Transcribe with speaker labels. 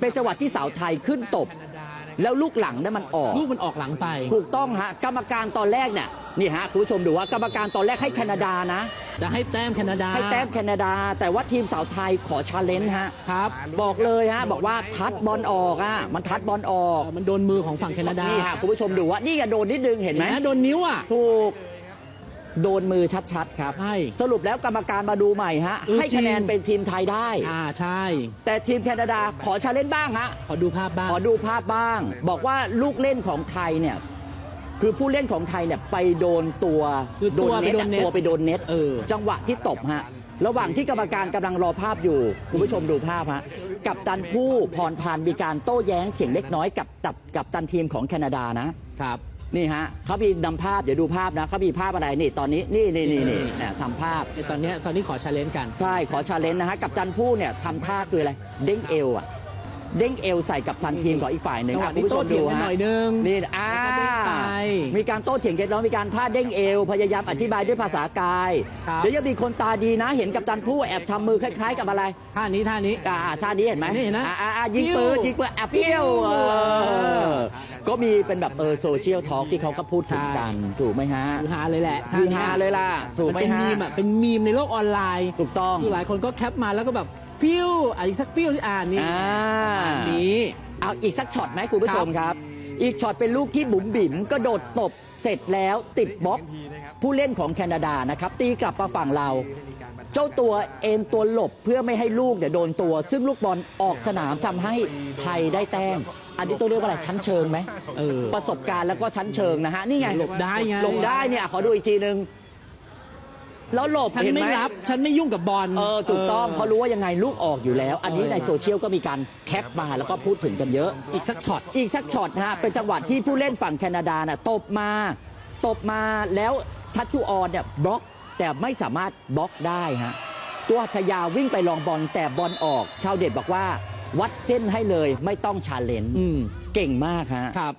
Speaker 1: เป็นจังหวะที่สาวไทยขึ้นตบ แล้วลูกหลังนั้นมันออก
Speaker 2: ลูกมันออกหลังไป
Speaker 1: ถูกต้องฮะ กรรมการตอนแรกเนี่ยนี่ฮะคุณผู้ชมดูว่ากรรมการตอนแรกให้แคนาดานะ
Speaker 2: จะให้แต้มแคนาดา
Speaker 1: ให้แต้มแคนาดา แต่ว่าทีมสาวไทยขอชาเลนจ์ฮะ
Speaker 2: ครับ
Speaker 1: บอกเลยฮะบอกว่าทัดบอลออกอะมันทัดบอลออก
Speaker 2: เออมันโดนมือของฝั่งแคนาดา
Speaker 1: นี่ฮะคุณผู้ชมดูว่านี่อย่าโดนนิดนึงเห็น
Speaker 2: เห็น
Speaker 1: ไห
Speaker 2: ไห
Speaker 1: ม
Speaker 2: มโดนนิ้วอะ
Speaker 1: ถูก โดนมือชัดๆครับ
Speaker 2: ใช่
Speaker 1: สรุปแล้วกรรมการมาดูใหม่ฮะ
Speaker 2: เออ
Speaker 1: ให้คะแนน
Speaker 2: จริง
Speaker 1: เป็นทีมไทยได้
Speaker 2: อ่าใช่
Speaker 1: แต่ทีมแคนาดาขอชาเลนจ์บ้างฮะ
Speaker 2: ขอดูภาพบ้าง
Speaker 1: ขอดูภาพบ้าง บอกว่าลูกเล่นของไทยเนี่ย คือผู้เล่นของไทยเนี่ยไปโดนตัว
Speaker 2: คือตัวไปโดนเน็ต
Speaker 1: ตัวไปโดนเน็ต
Speaker 2: เออ
Speaker 1: จังหวะที่ตบฮะ ระหว่างที่กรรมการกำลังรอภาพอยู่ คุณผู้ชมดูภาพฮะ กับตันผู้พรพานมีการโต้แย้งเฉียงเล็กน้อยกับกับกับตันทีมของแคนาดานะ
Speaker 2: ครับ
Speaker 1: นี่ฮะเขามีนำภาพเดี๋ยวดูภาพนะเขามีภาพอะไรนี่ตอนนี้นี่นี่นี่นี่เนี่ยทำภาพ
Speaker 2: ไอตอนเนี้ยตอนนี้ขอชาเลนจ์กัน
Speaker 1: ใช่ขอชาเลนจ์นะฮะกับตันผู้เนี่ยทำท่าคืออะไรเด้งเอวอะ เด้งเอวใส่กับตันทีมของอีกฝ่ายหนึ่ง
Speaker 2: จังหวะ
Speaker 1: อะ
Speaker 2: นี้
Speaker 1: คุณผู้ชม
Speaker 2: โต้เถียงกัน
Speaker 1: ฮะ
Speaker 2: หน่อยนึง
Speaker 1: นี่อ่า
Speaker 2: แล้วก็เด้งไป
Speaker 1: มีการโต้เถียงกันแล้วมีการท่าเด้งเอว พยายามอธิบายด้วยภาษากาย
Speaker 2: ครับ
Speaker 1: เดี๋ยวยังมีคนตาดีนะ เห็นกับตันผู้แอบทำมือคล้าย ๆ กับอะไร
Speaker 2: ท่านี้ท่านี้
Speaker 1: อ่าท่านี้เห็นไหม
Speaker 2: นี่เห็นนะ
Speaker 1: อ่าอ่าอ่ายิงปืน
Speaker 2: ปิ้ว
Speaker 1: ยิงปืนแอบเปี้ยว
Speaker 2: ปิ้ว
Speaker 1: เออก็มีเป็นแบบเออโซเชียลทอล์กที่เขาก็พูดถึงกัน
Speaker 2: ใช่
Speaker 1: ถูกไหมฮะ
Speaker 2: คือฮาเลยแหละ
Speaker 1: คือ
Speaker 2: นี้
Speaker 1: ฮาเลยล่ะ ถูกไหม
Speaker 2: นเป็น
Speaker 1: ฮะ
Speaker 2: มีมอะเป็นมีมในโลกออนไลน์
Speaker 1: ถูกต้อง
Speaker 2: คือหลายคนก็แคปมาแล้วก็แบบ ฟิวอะอีกสักฟิวที่อ่านนี่
Speaker 1: อ่า
Speaker 2: อันนี้
Speaker 1: เอาอีกสักช็อตไหมคุณผู้ชมครับ อีกช็อตเป็นลูกที่บุ๋มบิ๋มกระโดดตบเสร็จแล้วติดบล็อก ผู้เล่นของแคนาดานะครับ ตีกลับมาฝั่งเรา เจ้าตัวเอ็นตัวหลบเพื่อไม่ให้ลูกเนี่ยโดนตัว ซึ่งลูกบอลออกสนามทำให้ไทยได้แต้ม อันนี้ต้องเรียกว่าอะไรชั้นเชิงไหม
Speaker 2: เออ
Speaker 1: ประสบการณ์แล้วก็ชั้นเชิงนะฮะนี่ไง
Speaker 2: หลบได้ไง
Speaker 1: หลบได้เนี่ยขอดูอีกทีนึง แล้วหลบ
Speaker 2: ฉัน
Speaker 1: เห็น
Speaker 2: ไม่
Speaker 1: ไหม
Speaker 2: รับ ฉันไม่ยุ่งกับบอล
Speaker 1: เออถูกต้องเพราะรู้ว่ายังไงลูกออกอยู่แล้ว อันนี้ในโซเชียลก็มีการแคปมาแล้วก็พูดถึงกันเยอะ
Speaker 2: อีกสักช็อต
Speaker 1: อีกสักช็อตนะฮะเป็นจังหวะที่ผู้เล่นฝั่งแคนาดาน่ะตบมา ตบมาแล้วชัชชูออนเนี่ยบล็อกแต่ไม่สามารถบล็อกได้ฮะตัวหัทยาวิ่งไปลองบอลแต่บอลออก ชาวเด็ดบอกว่า วัดเส้นให้เลยไม่ต้องชาเลนจ์
Speaker 2: อืม
Speaker 1: เก่งมากฮะ
Speaker 2: ครับ